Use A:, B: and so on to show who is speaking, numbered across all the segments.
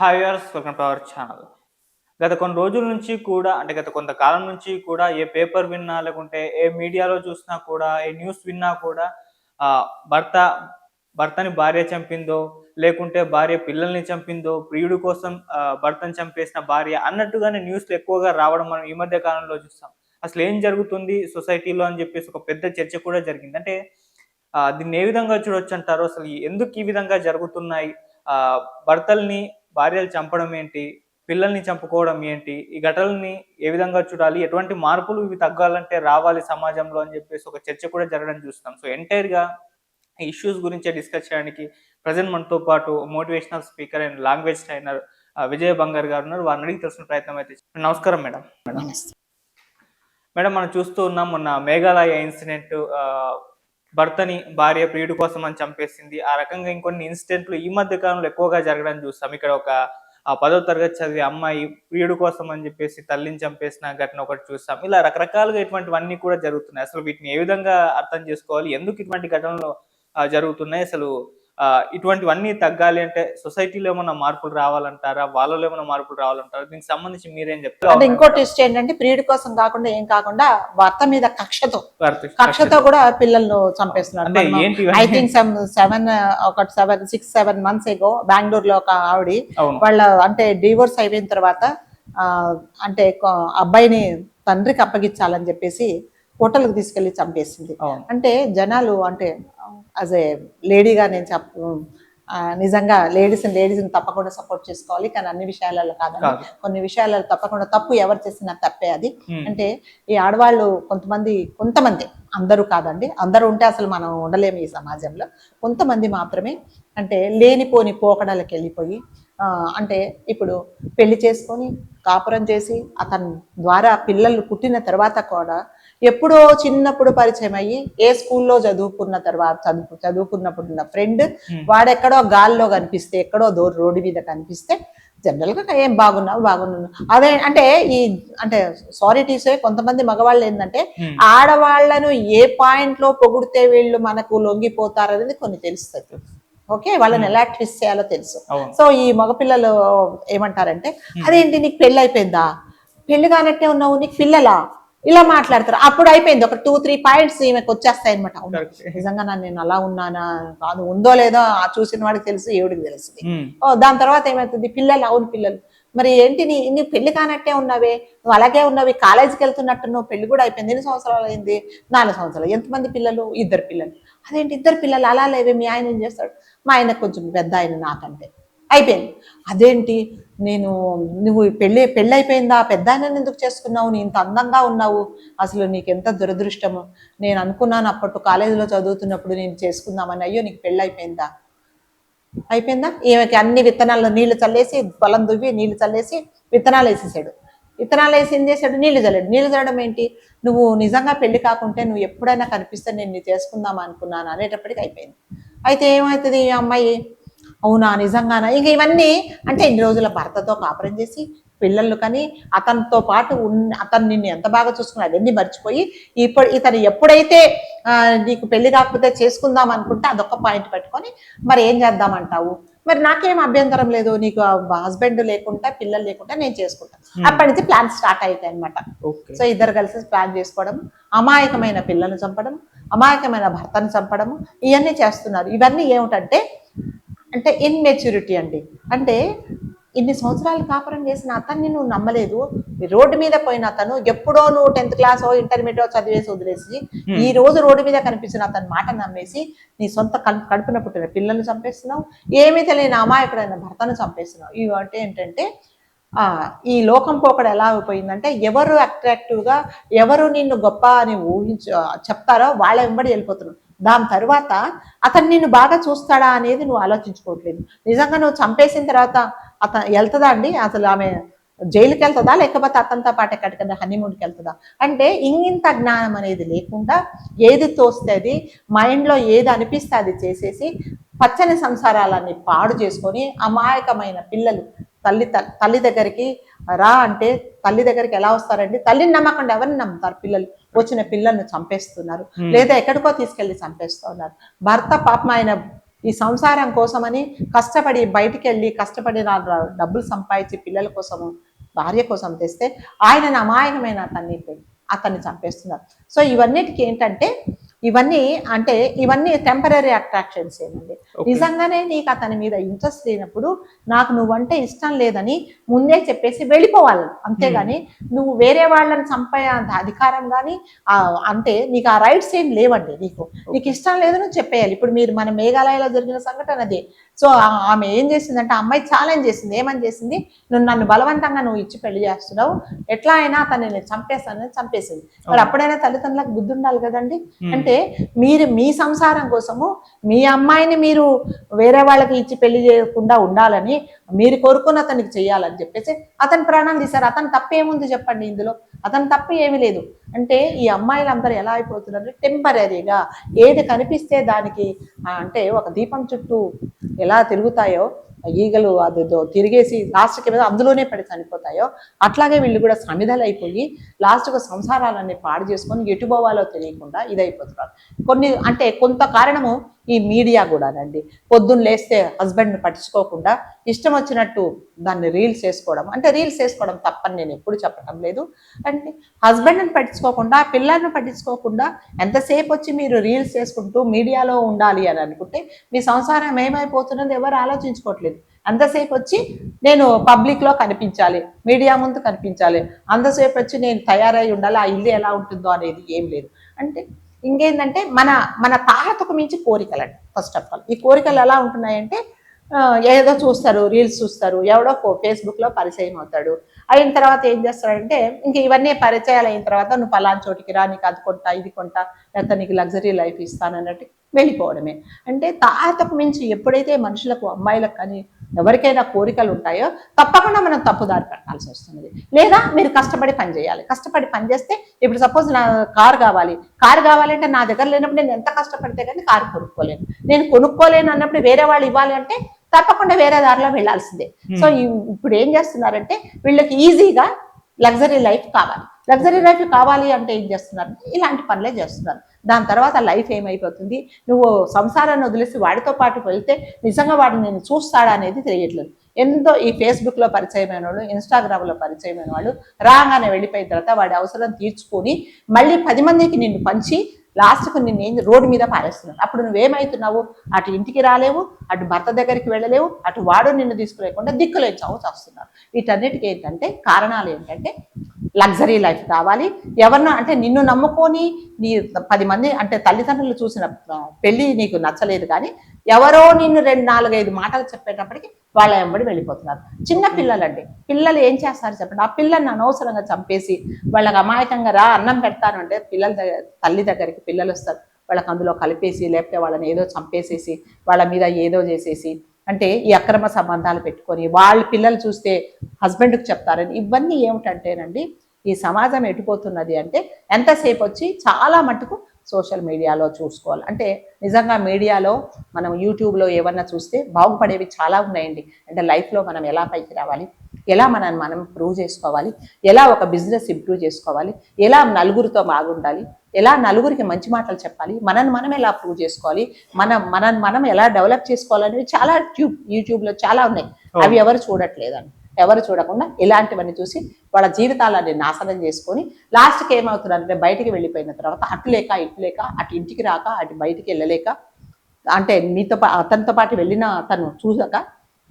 A: హైయర్స్ welcome to our channel. గత కొన్ని రోజుల నుంచి కూడా అంటే గత కొంతకాలం నుంచి కూడా ఏ పేపర్ విన్నా లేకుంటే ఏ మీడియాలో చూసినా కూడా ఏ న్యూస్ విన్నా కూడా భర్త భర్తని భార్య చంపిందో లేకుంటే భార్య పిల్లల్ని చంపిందో ప్రియుడి కోసం భర్తను చంపేసిన భార్య అన్నట్టుగానే న్యూస్లు ఎక్కువగా రావడం మనం ఈ మధ్య కాలంలో చూస్తాం. అసలు ఏం జరుగుతుంది సొసైటీలో అని చెప్పేసి ఒక పెద్ద చర్చ కూడా జరిగింది. అంటే దీన్ని ఏ విధంగా చూడొచ్చు అంటారు? అసలు ఎందుకు ఈ విధంగా జరుగుతున్నాయి? భర్తల్ని భార్యలు చంపడం ఏంటి? పిల్లల్ని చంపుకోవడం ఏంటి? ఈ ఘటనల్ని ఏ విధంగా చూడాలి? ఎటువంటి మార్పులు ఇవి తగ్గాలంటే రావాలి సమాజంలో అని చెప్పేసి ఒక చర్చ కూడా జరగడం చూస్తాం సో ఎంటైర్గా ఈ ఇష్యూస్ గురించి డిస్కస్ చేయడానికి ప్రజెంట్ మనతో పాటు motivational speaker and language trainer Vijay Bangar గారు ఉన్నారు. వారిని అడిగి తెలుసుకునే ప్రయత్నం అయితే. నమస్కారం మేడం. మేడం మనం చూస్తూ ఉన్నాం మొన్న మేఘాలయ ఇన్సిడెంట్ భర్తని భార్య ప్రియుడి కోసం అని చంపేసింది. ఆ రకంగా ఇంకొన్ని ఇన్సిడెంట్లు ఈ మధ్య కాలంలో ఎక్కువగా జరగడం చూస్తాం ఇక్కడ ఒక ఆ పదో తరగతి చదివే అమ్మాయి ప్రియుడి కోసం అని చెప్పేసి తల్లిని చంపేసిన ఘటన ఒకటి చూస్తాం ఇలా రకరకాలుగా ఇటువంటివన్నీ కూడా జరుగుతున్నాయి. అసలు వీటిని ఏ విధంగా అర్థం చేసుకోవాలి? ఎందుకు ఇటువంటి ఘటనలు జరుగుతున్నాయి? అసలు ఇటువంటివన్నీ తగ్గాలి అంటే సొసైటీలో ఏమైనా మార్పులు రావాలంటారా? వాళ్ళలో ఏమైనా మార్పులు రావాలంటారా? దీనికి సంబంధించి మీరేం
B: అంటే
A: చెప్తారు
B: ఇంకో ట్విస్ట్ ఏంటంటే ప్రియుడి కోసం కాకుండా ఏం కాకుండా భర్త మీద కక్షతో కక్షతో కూడా పిల్లలను చంపేస్తున్నారు.
A: అంటే
B: ఐ? థింక్ సెవెన్ ఒక seven six seven months ago బెంగళూరులో ఒక ఆవిడ వాళ్ళ అంటే డివోర్స్ అయిపోయిన తర్వాత అంటే అబ్బాయిని తండ్రికి అప్పగించాలని చెప్పేసి హోటల్కి తీసుకెళ్ళి చంపేసింది. అంటే జనాలు అంటే యాజ్ ఏ లేడీగా నేను చెప్ప ఆ, నిజంగా లేడీస్ లేడీస్ని తప్పకుండా సపోర్ట్ చేసుకోవాలి. కానీ అన్ని విషయాలలో కాదండి
A: కాదు.
B: కొన్ని విషయాలలో తప్పకుండా తప్పు ఎవరు చేసినా తప్పే అది. అంటే ఈ ఆడవాళ్ళు కొంతమంది కొంతమంది అందరూ కాదండి. అందరూ ఉంటే అసలు మనం ఉండలేము ఈ సమాజంలో. కొంతమంది మాత్రమే అంటే లేనిపోని పోకడలకు వెళ్ళిపోయి అంటే ఇప్పుడు పెళ్ళి చేసుకొని కాపురం చేసి అతని ద్వారా పిల్లలు పుట్టిన తర్వాత కూడా ఎప్పుడో చిన్నప్పుడు పరిచయం అయ్యి ఏ స్కూల్లో చదువుకున్న తర్వాత చదువు చదువుకున్నప్పుడు ఉన్న ఫ్రెండ్. వాడెక్కడో గాల్లో కనిపిస్తే ఎక్కడో దో రోడ్డు మీద కనిపిస్తే జనరల్గా ఏం బాగున్నావు బాగున్నాను అదే అంటే ఈ అంటే సారీ టీసే కొంతమంది మగవాళ్ళు ఏంటంటే. ఆడవాళ్ళను ఏ పాయింట్లో పొగిడితే వీళ్ళు మనకు లొంగిపోతారు అనేది కొన్ని తెలుస్తుంది ఓకే? వాళ్ళని ఎలా ట్విస్ట్ చేయాలో తెలుసు. సో ఈ మగపిల్లలు ఏమంటారంటే అదేంటి నీకు పెళ్ళి అయిపోయిందా? పెళ్ళి కానట్టే ఉన్నావు నీకు పిల్లలా? ఇలా మాట్లాడతారు. అప్పుడు అయిపోయింది. ఒక టూ త్రీ పాయింట్స్ ఈమెకు వచ్చేస్తాయి అనమాట. నిజంగా నేను అలా ఉన్నానా? కాదు ఉందో లేదో ఆ చూసిన వాడికి తెలుసు ఏవుడికి తెలుస్తుంది
A: ఉమ్.
B: ఓ దాని తర్వాత ఏమవుతుంది పిల్లలు అవును పిల్లలు. మరి ఏంటి నీ నీ పెళ్ళి కానట్టే ఉన్నావే? నువ్వు అలాగే ఉన్నావు కాలేజీకి వెళ్తున్నట్టు నువ్వు పెళ్ళి కూడా అయిపోయింది. ఎన్ని సంవత్సరాలు అయింది? నాలుగు సంవత్సరాలు. ఎంతమంది పిల్లలు? ఇద్దరు పిల్లలు. అదేంటి? ఇద్దరు పిల్లలు అలా లేవే మీ ఆయన ఏం చేస్తాడు? మా ఆయన కొంచెం పెద్ద ఆయన నాకంటే. అయిపోయింది. అదేంటి? నేను నువ్వు పెళ్ళి పెళ్ళి అయిపోయిందా పెద్ద ఆయన ఎందుకు చేసుకున్నావు? నీ ఇంత అందంగా ఉన్నావు. అసలు నీకు ఎంత దురదృష్టము? నేను అనుకున్నాను అప్పట్లో కాలేజీలో చదువుతున్నప్పుడు నేను చేసుకుందామని. అయ్యో నీకు పెళ్ళి అయిపోయిందా? అయిపోయిందా ఈమెకి అన్ని విత్తనాల్లో నీళ్ళు చల్లేసి పొలం దువ్వి నీళ్ళు చల్లేసి విత్తనాలు వేసేసాడు. విత్తనాలు వేసి ఏం చేశాడు? నీళ్ళు చల్లాడు నీళ్ళు చల్లడం ఏంటి? నువ్వు నిజంగా పెళ్ళి కాకుంటే నువ్వు ఎప్పుడైనా కనిపిస్తే నేను నీ చేసుకుందాం అనుకున్నాను అనేటప్పటికి అయిపోయింది. అయితే ఏమవుతుంది ఈ అమ్మాయి? అవునా నిజంగానా? ఇంక ఇవన్నీ అంటే ఇన్ని రోజుల భర్తతో కాపురం చేసి పిల్లలు కానీ అతనితో పాటు ఉన్న అతను నిన్ను ఎంత బాగా చూసుకున్నా అవన్నీ మర్చిపోయి ఇప్పుడు ఇతను ఎప్పుడైతే నీకు పెళ్ళి కాకపోతే చేసుకుందాం అనుకుంటే అదొక పాయింట్ పెట్టుకొని మరి ఏం చేద్దామంటావు? మరి నాకేం అభ్యంతరం లేదు. నీకు హస్బెండ్ లేకుండా పిల్లలు లేకుండా నేను చేసుకుంటాను.
A: Hmm.
B: అప్పటి నుంచి ప్లాన్ స్టార్ట్ అవుతాయి అనమాట సో ఇద్దరు కలిసి ప్లాన్ చేసుకోవడం అమాయకమైన పిల్లల్ని చంపడం అమాయకమైన భర్తను చంపడం ఇవన్నీ చేస్తున్నారు. ఇవన్నీ ఏమిటంటే అంటే ఇన్మెచ్యూరిటీ అండి. అంటే ఇన్ని సంవత్సరాలు కాపురం చేసిన అతన్ని నువ్వు నమ్మలేదు. రోడ్డు మీద పోయిన అతను ఎప్పుడో నువ్వు టెన్త్ క్లాస్ ఇంటర్మీడియట్ చదివేసి వదిలేసి ఈ రోజు రోడ్డు మీద కనిపించిన అతని మాట నమ్మేసి నీ సొంత కడుపు కడుపున పుట్టిన పిల్లల్ని చంపేస్తున్నావు. ఏమీ తెలియని అమాయకుడైన భర్తను చంపేస్తున్నావు. ఇవి అంటే ఏంటంటే ఆ, ఈ లోకం పోకడ ఎలా అయిపోయిందంటే ఎవరు attractive గా ఎవరు నిన్ను గొప్ప అని ఊహించ చెప్తారో వాళ్ళ వెంబడి వెళ్ళిపోతున్నావు దాని తర్వాత అతను నిన్ను బాగా చూస్తాడా అనేది నువ్వు ఆలోచించుకోవట్లేదు. నిజంగా నువ్వు చంపేసిన తర్వాత అతను వెళ్తుందా అండి? అసలు ఆమె జైలుకి వెళ్తుందా లేకపోతే అతనితో పాటు ఎక్కడికైనా హనీమూన్కి వెళ్తుందా? అంటే ఇంగింత జ్ఞానం అనేది లేకుండా ఏది తోస్తే అది మైండ్లో ఏది అనిపిస్తే అది చేసేసి పచ్చని సంసారాలన్నీ పాడు చేసుకొని అమాయకమైన పిల్లలు తల్లి తల్లి దగ్గరికి రా అంటే తల్లి దగ్గరికి ఎలా వస్తారండి? తల్లిని నమ్మకుండా ఎవరిని నమ్ముతారు పిల్లలు? వచ్చిన పిల్లల్ని చంపేస్తున్నారు. లేదా ఎక్కడికో తీసుకెళ్ళి చంపేస్తున్నారు. భర్త పాపం ఆయన ఈ సంసారం కోసమని కష్టపడి బయటికి వెళ్ళి కష్టపడి డబ్బులు సంపాదించి పిల్లల కోసము భార్య కోసం తెస్తే ఆయన అమాయకమైన అతన్ని అతన్ని చంపేస్తున్నారు. సో ఇవన్నిటికి ఏంటంటే ఇవన్నీ అంటే ఇవన్నీ టెంపరీ అట్రాక్షన్స్ ఏనండి.
A: Okay.
B: నిజంగానే నీకు అతని మీద ఇంట్రెస్ట్ లేనప్పుడు నాకు నువ్వంటే ఇష్టం లేదని ముందే చెప్పేసి వెళ్ళిపోవాలి. అంతేగాని నువ్వు వేరే వాళ్ళని చంపే అధికారం కానీ అంటే నీకు ఆ రైట్స్ ఏం లేవండి నీకు. నీకు ఇష్టం లేదు నువ్వు చెప్పేయాలి. ఇప్పుడు మీరు మన మేఘాలయలో జరిగిన సంఘటన అదే. సో ఆమె ఏం చేసిందంటే ఆ అమ్మాయి ఛాలెంజ్ చేసింది. ఏమని చేసింది? నువ్వు నన్ను బలవంతంగా నువ్వు ఇచ్చి పెళ్ళి చేస్తున్నావు. ఎట్లా అయినా అతన్ని చంపేస్తానని చంపేసింది. మరి అప్పుడైనా తల్లిదండ్రులకు బుద్ధి ఉండాలి కదండి. అంటే మీరు మీ సంసారం కోసము మీ అమ్మాయిని మీరు వేరే వాళ్ళకి ఇచ్చి పెళ్ళి చేయకుండా ఉండాలని మీరు కోరుకున్న అతనికి చెయ్యాలని చెప్పేసి అతని ప్రాణాలు తీశారు. అతను తప్పేముంది చెప్పండి ఇందులో? అతను తప్ప ఏమీ లేదు. అంటే ఈ అమ్మాయిలు అందరూ ఎలా అయిపోతున్నారు టెంపరీగా ఏది కనిపిస్తే దానికి అంటే ఒక దీపం చుట్టూ ఎలా తిరుగుతాయో ఈగలు అదేదో తిరిగేసి లాస్ట్కి మీద అందులోనే పడి చనిపోతాయో అట్లాగే వీళ్ళు కూడా సమిధలు అయిపోయి లాస్ట్కు సంసారాలన్నీ పాడు చేసుకొని ఎటు పోవాలో తెలియకుండా ఇదైపోతున్నారు. కొన్ని అంటే కొంత కారణము ఈ మీడియా కూడానండి. పొద్దున్న లేస్తే హస్బెండ్ని పట్టించుకోకుండా ఇష్టం వచ్చినట్టు దాన్ని రీల్స్ వేసుకోవడం అంటే రీల్స్ వేసుకోవడం తప్పని నేను ఎప్పుడు చెప్పడం లేదు. అంటే హస్బెండ్ని పట్టించుకోకుండా పిల్లల్ని పట్టించుకోకుండా ఎంతసేపు వచ్చి మీరు రీల్స్ చేసుకుంటూ మీడియాలో ఉండాలి అని అనుకుంటే మీ సంసారం ఏమైపోతున్నది ఎవరు ఆలోచించుకోవట్లేదు. అంతసేపు వచ్చి నేను పబ్లిక్లో కనిపించాలి మీడియా ముందు కనిపించాలి. అంతసేపు వచ్చి నేను తయారై ఉండాలి ఆ ఇల్లు ఎలా ఉంటుందో అనేది ఏం లేదు. అంటే ఇంకేంటంటే మన మన తాహతకు మించి కోరికలండి ఫస్ట్ ఆఫ్ ఆల్ ఈ కోరికలు ఎలా ఉంటున్నాయంటే ఏదో చూస్తారు రీల్స్ చూస్తారు ఎవడో ఫేస్బుక్లో పరిచయం అవుతాడు. అయిన తర్వాత ఏం చేస్తాడంటే ఇంక ఇవన్నీ పరిచయాలు అయిన తర్వాత నువ్వు పలానా చోటికి రా నీకు అది కొంటా ఇది కొంటా లేకపోతే నీకు లగ్జరీ లైఫ్ ఇస్తానన్నట్టు వెళ్ళిపోవడమే. అంటే తాహతకు మించి ఎప్పుడైతే మనుషులకు అమ్మాయిలకు కానీ ఎవరికైనా కోరికలు ఉంటాయో తప్పకుండా మనం తప్పుదారి పెట్టాల్సి వస్తుంది. లేదా మీరు కష్టపడి పని చేయాలి. కష్టపడి పని చేస్తే ఇప్పుడు సపోజ్ నా కారు కావాలి. కారు కావాలంటే నా దగ్గర లేనప్పుడు నేను ఎంత కష్టపడితే కానీ కారు కొనుక్కోలేను. నేను కొనుక్కోలేను అన్నప్పుడు వేరే వాళ్ళు ఇవ్వాలి అంటే తప్పకుండా వేరే దారిలో వెళ్ళాల్సిందే. సో ఇప్పుడు ఏం చేస్తున్నారంటే వీళ్ళకి ఈజీగా లగ్జరీ లైఫ్ కావాలి. లగ్జరీ లైఫ్ కావాలి అంటే ఏం చేస్తున్నారు? ఇలాంటి పనులే చేస్తున్నారు. దాని తర్వాత లైఫ్ ఏమైపోతుంది? నువ్వు సంసారాన్ని వదిలేసి వాడితో పాటు వెళ్తే నిజంగా వాడిని నేను చూస్తాడా అనేది తెలియట్లేదు. ఎంతో ఈ ఫేస్బుక్లో పరిచయమైన వాళ్ళు ఇన్స్టాగ్రామ్లో పరిచయమైన వాళ్ళు రాగానే వెళ్ళిపోయిన తర్వాత వాడి అవసరం తీర్చుకొని మళ్ళీ పది మందికి నిన్ను పంచి లాస్ట్కు నిన్ను ఏం రోడ్డు మీద పారేస్తున్నాను అప్పుడు నువ్వేమవుతున్నావు అటు ఇంటికి రాలేవు అటు భర్త దగ్గరికి వెళ్ళలేవు అటు వాడు నిన్ను తీసుకులేకుండా దిక్కులేని చావు వస్తున్నారు వీటన్నిటికీ ఏంటంటే కారణాలు ఏంటంటే లగ్జరీ లైఫ్ కావాలి. ఎవరినో అంటే నిన్ను నమ్ముకొని నీ పది మంది అంటే తల్లిదండ్రులు చూసిన పెళ్ళి పెళ్ళి నీకు నచ్చలేదు కానీ ఎవరో నిన్ను రెండు నాలుగైదు మాటలు చెప్పేటప్పటికి వాళ్ళ వెంబడి వెళ్ళిపోతున్నారు. చిన్న పిల్లలండి. పిల్లలు ఏం చేస్తారు చెప్పండి? ఆ పిల్లల్ని అనవసరంగా చంపేసి వాళ్ళకి అమాయకంగా రా అన్నం పెడతాను అంటే పిల్లల దగ్గర తల్లి దగ్గరికి పిల్లలు వస్తారు. వాళ్ళకి అందులో కలిపేసి లేకపోతే వాళ్ళని ఏదో చంపేసేసి వాళ్ళ మీద ఏదో చేసేసి అంటే ఈ అక్రమ సంబంధాలు పెట్టుకొని వాళ్ళ పిల్లలు చూస్తే హస్బెండ్కి చెప్తారని ఇవన్నీ ఏమిటంటేనండి ఈ సమాజం ఎటుపోతున్నది అంటే ఎంతసేపు వచ్చి చాలా మటుకు సోషల్ మీడియాలో చూసుకోవాలి. అంటే నిజంగా మీడియాలో మనం యూట్యూబ్లో ఏమన్నా చూస్తే బాగుపడేవి చాలా ఉన్నాయండి. అంటే లైఫ్లో మనం ఎలా పైకి రావాలి? ఎలా మనం మనం ప్రూవ్ చేసుకోవాలి? ఎలా ఒక బిజినెస్ ఇంప్రూవ్ చేసుకోవాలి? ఎలా నలుగురితో బాగుండాలి? ఎలా నలుగురికి మంచి మాటలు చెప్పాలి మనని మనం ఎలా ప్రూవ్ చేసుకోవాలి మనం మనం మనం ఎలా డెవలప్ చేసుకోవాలనేవి చాలా ట్యూబ్ యూట్యూబ్లో చాలా ఉన్నాయి. అవి ఎవరు చూడట్లేదండి. ఎవరు చూడకుండా ఇలాంటివన్నీ చూసి వాళ్ళ జీవితాలని నాశనం చేసుకొని లాస్ట్కి ఏమవుతుందంటే బయటికి వెళ్ళిపోయిన తర్వాత అటు లేక ఇటు లేక అటు ఇంటికి రాక అటు బయటికి వెళ్ళలేక అంటే మీతో అతనితో పాటు వెళ్ళిన అతను చూసాక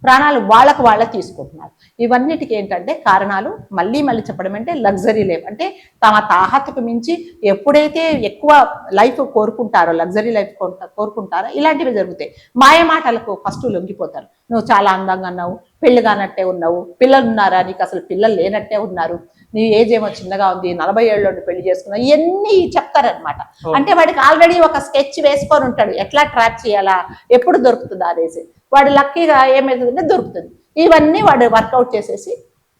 B: ప్రాణాలు వాళ్ళకు వాళ్ళకి తీసుకుంటున్నారు. ఇవన్నిటికి ఏంటంటే కారణాలు మళ్ళీ మళ్ళీ చెప్పడం అంటే లగ్జరీ లైఫ్. అంటే తమ తాహతకు మించి ఎప్పుడైతే ఎక్కువ లైఫ్ కోరుకుంటారో లగ్జరీ లైఫ్ కోరుకుంటారో ఇలాంటివి జరుగుతాయి. మాయమాటలకు ఫస్ట్ లొంగిపోతారు. నువ్వు చాలా అందంగా అన్నావు పెళ్ళి కానట్టే ఉన్నావు. పిల్లలు ఉన్నారా నీకు అసలు పిల్లలు లేనట్టే ఉన్నారు. నీ ఏజ్ ఏమో చిన్నగా ఉంది. నలభై ఏళ్ళలో పెళ్ళి చేసుకున్నావు. ఇవన్నీ చెప్తారనమాట. అంటే వాడికి ఆల్రెడీ ఒక స్కెచ్ వేసుకొని ఉంటాడు. ఎట్లా ట్రాప్ చేయాలా? ఎప్పుడు దొరుకుతుందా అనేసి వాడు లక్కీగా ఏమవుతుందంటే దొరుకుతుంది. ఇవన్నీ వాడు వర్కౌట్ చేసేసి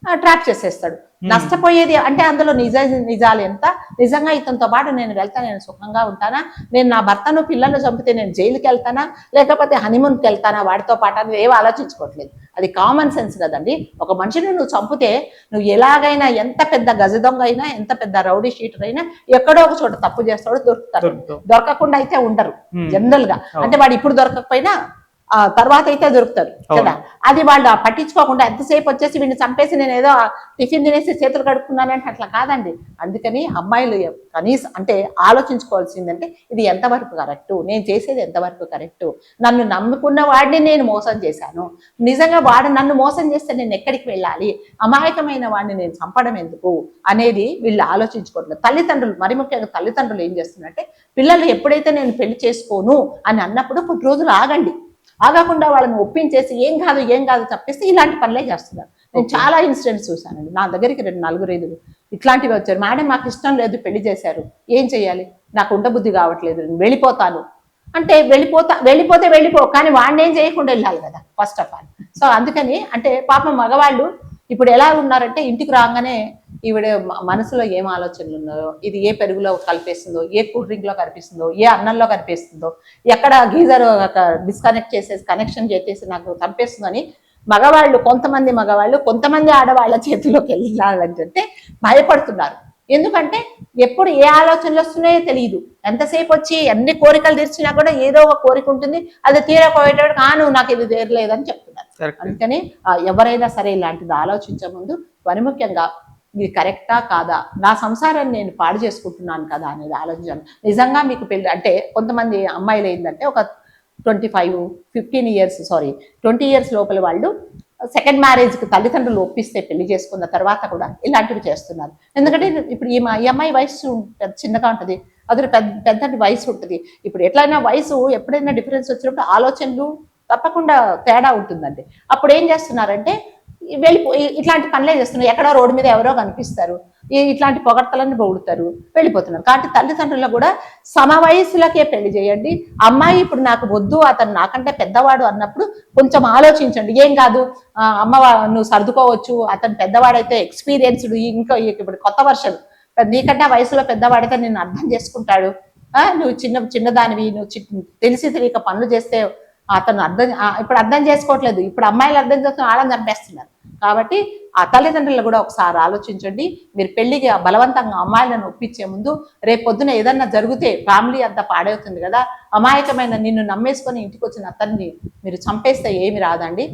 B: ట్రాప్ చేసేస్తాడు. నష్టపోయేది అంటే అందులో నిజ నిజాలు ఎంత? నిజంగా ఇతనితో పాటు నేను వెళ్తా నేను సుఖంగా ఉంటానా? నేను నా భర్తను పిల్లలు చంపితే నేను జైలుకి వెళ్తానా? లేకపోతే హనీమూన్కి వెళ్తానా? వాడితో పాటు అని ఏం ఆలోచించుకోవట్లేదు. అది కామన్ సెన్స్ కదండి. ఒక మనిషిని నువ్వు చంపితే నువ్వు ఎలాగైనా ఎంత పెద్ద గజ దొంగ అయినా ఎంత పెద్ద రౌడీ షీటర్ అయినా ఎక్కడో ఒక చోట తప్పు చేస్తాడో దొరుకుతాడు. దొరకకుండా అయితే ఉండరు.
A: Hmm. జనరల్గా.
B: అంటే వాడు ఇప్పుడు దొరకకపోయినా తర్వాత అయితే దొరుకుతారు కదా? అది వాళ్ళు పట్టించుకోకుండా ఎంతసేపు వచ్చేసి వీడిని చంపేసి నేను ఏదో టిఫిన్ తినేసి చేతులు కడుక్కున్నానంటే అట్లా కాదండి. అందుకని అమ్మాయిలు కనీసం అంటే ఆలోచించుకోవాల్సిందంటే ఇది ఎంతవరకు కరెక్ట్? నేను చేసేది ఎంతవరకు కరెక్ట్? నన్ను నమ్ముకున్న వాడిని నేను మోసం చేశాను. నిజంగా వాడు నన్ను మోసం చేస్తే నేను ఎక్కడికి వెళ్ళాలి? అమాయకమైన వాడిని నేను చంపడం ఎందుకు? అనేది వీళ్ళు ఆలోచించుకోవట్లేదు తల్లిదండ్రులు మరి ముఖ్యంగా తల్లిదండ్రులు ఏం చేస్తున్నారంటే పిల్లలు ఎప్పుడైతే నేను పెళ్ళి చేసుకోను అని అన్నప్పుడు కొన్ని రోజులు ఆగండి. ఆగకుండా వాళ్ళని ఒప్పించేసి ఏం కాదు ఏం కాదు తప్పిస్తే ఇలాంటి పనులే చేస్తున్నారు. నేను. చాలా ఇన్సిడెంట్స్ చూశానండి. నా దగ్గరికి రెండు నలుగురు ఐదుగురు ఇట్లాంటివి వచ్చారు. మేడం మాకు ఇష్టం లేదు పెళ్ళి చేశారు. ఏం చేయాలి? నాకు ఉండబుద్ధి కావట్లేదు నేను వెళ్ళిపోతాను. అంటే వెళ్ళిపోతా వెళ్ళిపోతే వెళ్ళిపో కానీ వాడిని ఏం చేయకుండా వెళ్ళాలి కదా ఫస్ట్ ఆఫ్ ఆల్ సో అందుకని అంటే పాపం మగవాళ్ళు ఇప్పుడు ఎలా ఉన్నారంటే ఇంటికి రాగానే ఈవిడ మనసులో ఏం ఆలోచనలు ఉన్నాయో ఇది ఏ పెరుగులో కలిపేస్తుందో ఏ కూల్ డ్రింక్లో కనిపిస్తుందో ఏ అన్నంలో కనిపిస్తుందో ఎక్కడ గీజర్ డిస్కనెక్ట్ చేసేసి కనెక్షన్ చేసేసి నాకు చంపేస్తుందని మగవాళ్ళు కొంతమంది మగవాళ్ళు కొంతమంది ఆడవాళ్ళ చేతిలోకి వెళ్ళాలంటే భయపడుతున్నారు. ఎందుకంటే ఎప్పుడు ఏ ఆలోచనలు వస్తున్నాయో తెలియదు ఎంతసేపు వచ్చి అన్ని కోరికలు తీర్చినా కూడా ఏదో ఒక కోరిక ఉంటుంది. అది తీరపోయేటప్పుడు కాను నాకు ఇది తీరలేదని చెప్తున్నారు. అందుకని ఎవరైనా సరే ఇలాంటిది ఆలోచించే ముందు మరి ముఖ్యంగా ఇది కరెక్టా కాదా? నా సంసారాన్ని నేను పాడు చేసుకుంటున్నాను కదా అనేది ఆలోచించాను నిజంగా మీకు పెళ్ళి అంటే కొంతమంది అమ్మాయిలు ఏంటంటే ఒక twenty five fifteen years sorry twenty years లోపల వాళ్ళు సెకండ్ మ్యారేజ్కి తల్లిదండ్రులు ఒప్పిస్తే పెళ్ళి చేసుకున్న తర్వాత కూడా ఇలాంటివి చేస్తున్నారు. ఎందుకంటే ఇప్పుడు ఈ ఈ అమ్మాయి వయసు చిన్నగా ఉంటుంది. అదే పెద్ద పెద్దటి వయసు ఉంటుంది. ఇప్పుడు ఎట్లయినా వయసు ఎప్పుడైనా డిఫరెన్స్ వచ్చినప్పుడు ఆలోచనలు తప్పకుండా తేడా ఉంటుందండి. అప్పుడు ఏం చేస్తున్నారంటే వెళ్ళిపో ఇట్లాంటి పనులే చేస్తున్నారు. ఎక్కడో రోడ్డు మీద ఎవరో కనిపిస్తారు. ఇట్లాంటి పొగడ్తలన్నీ పొగుడుతారు వెళ్ళిపోతున్నారు. కాబట్టి తల్లిదండ్రులకు కూడా సమ వయసులకే పెళ్ళి చేయండి. అమ్మాయి ఇప్పుడు నాకు వద్దు అతను నాకంటే పెద్దవాడు అన్నప్పుడు కొంచెం ఆలోచించండి. ఏం కాదు? ఆ, అమ్మ నువ్వు సర్దుకోవచ్చు. అతను పెద్దవాడైతే ఎక్స్పీరియన్స్డ్ ఇంకా ఇప్పుడు కొత్త వర్షన్. నీకంటే వయసులో పెద్దవాడైతే నేను అర్థం చేసుకుంటాడు. ఆ, నువ్వు చిన్న చిన్నదానివి నువ్వు చి- తెలిసి తెలియక పనులు చేస్తే అతను అర్థం ఇప్పుడు అర్థం చేసుకోవట్లేదు. ఇప్పుడు అమ్మాయిలు అర్థం చేసుకుని ఆడని చంపేస్తున్నారు. కాబట్టి ఆ తల్లిదండ్రులు కూడా ఒకసారి ఆలోచించండి. మీరు పెళ్ళికి ఆ బలవంతంగా అమ్మాయిలను ఒప్పించే ముందు రేపు పొద్దున ఏదన్నా జరిగితే ఫ్యామిలీ అంతా పాడవుతుంది కదా. అమాయకమైన నిన్ను నమ్మేసుకొని ఇంటికి వచ్చిన అతన్ని మీరు చంపేస్తే ఏమి రాదండి.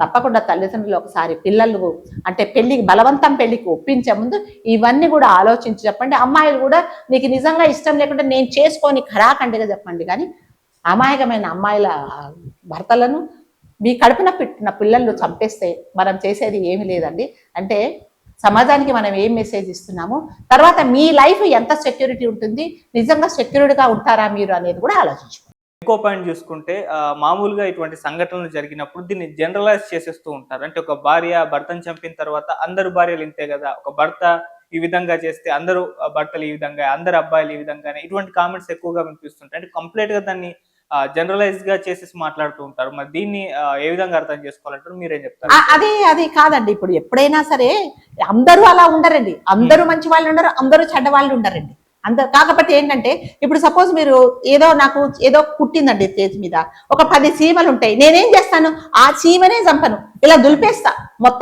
B: తప్పకుండా తల్లిదండ్రులు ఒకసారి పిల్లలు అంటే పెళ్ళికి బలవంతం పెళ్ళికి ఒప్పించే ముందు ఇవన్నీ కూడా ఆలోచించి చెప్పండి. అమ్మాయిలు కూడా నీకు నిజంగా ఇష్టం లేకుంటే నేను చేసుకొని ఖరాఖండిగా చెప్పండి కానీ అమాయకమైన అమ్మాయిల భర్తలను మీ కడుపున పెట్టిన పిల్లలు చంపేస్తే మనం చేసేది ఏమీ లేదండి. అంటే సమాజానికి మనం ఏం మెసేజ్ ఇస్తున్నాము? తర్వాత మీ లైఫ్ ఎంత సెక్యూరిటీ ఉంటుంది? నిజంగా సెక్యూరిటీగా ఉంటారా మీరు అనేది కూడా ఆలోచించుకోండి.
A: ఇంకో పాయింట్ చూసుకుంటే మామూలుగా ఇటువంటి సంఘటనలు జరిగినప్పుడు దీన్ని జనరలైజ్ చేసేస్తూ ఉంటారు. అంటే ఒక భార్య భర్తను చంపిన తర్వాత అందరు భార్యలు ఇంతే కదా? ఒక భర్త ఈ విధంగా చేస్తే అందరూ భర్తలు ఈ విధంగా అందరు అబ్బాయిలు ఈ విధంగానే ఇటువంటి కామెంట్స్ ఎక్కువగా వినిపిస్తుంటాయి. అంటే కంప్లీట్గా దాన్ని జనరలైజ్గా చేసేసి మాట్లాడుతూ ఉంటారు. మరి దీన్ని ఏ విధంగా అర్థం చేసుకోవాలంటారు? మీరేం చెప్తారు?
B: అది అది కాదండి. ఇప్పుడు ఎప్పుడైనా సరే అందరూ అలా ఉండరండి. అందరూ మంచి వాళ్ళు ఉండరు అందరూ చెడ్డ వాళ్ళు ఉండరండి. అందరు కాకపోతే ఏంటంటే ఇప్పుడు సపోజ్ మీరు ఏదో నాకు ఏదో కుట్టిందండి చేతి మీద. ఒక పది చీమలు ఉంటాయి నేనేం చేస్తాను? ఆ చీమనే చంపను. ఇలా దులిపేస్తా. మొత్తం